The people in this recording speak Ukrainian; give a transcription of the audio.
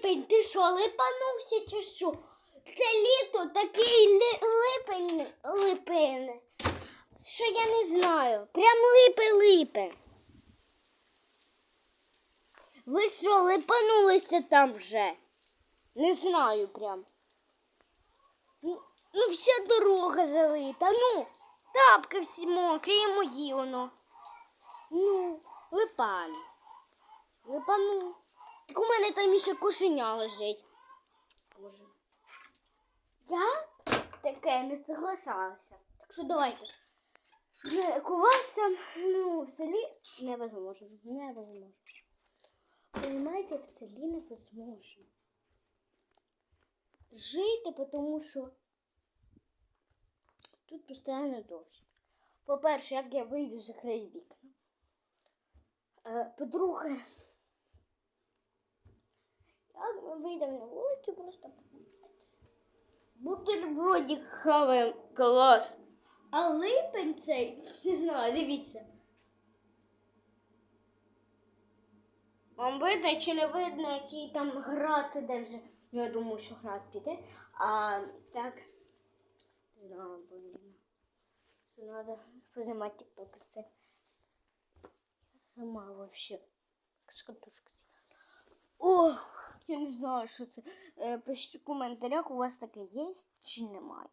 липень, ти що, липанувся чи що? Це літо такий ли, липень, липень, що я не знаю. Прям липи-липи. Ви що, липанулися там вже? Не знаю прям. Ну, ну вся дорога залита. Ну, тапки всі мокрі, і мої воно. Ну, липану. Липану. Так у мене там ще кошеня лежить. Боже. Я таке не соглашалася. Так що давайте. Лікуватися ну, в селі невозможно. Невозможно. Понимаете, в селі невозможно. Жити, тому що тут постійно дощ. По-перше, як я вийду закрию вікна. Е, По-друге, як ми вийдемо на вулицю, просто. Бутербродик хаваємо клас. А липень цей, не знаю, дивіться. Вам видно чи не видно, який там град іде вже. Я думаю, що град піде. А так. Не знаю, блін. Це треба позимати тікток з цим. Сама вообще. З катушки. Ох, я не знаю, що це. Е, Пишіть в коментарях, у вас таке є чи немає.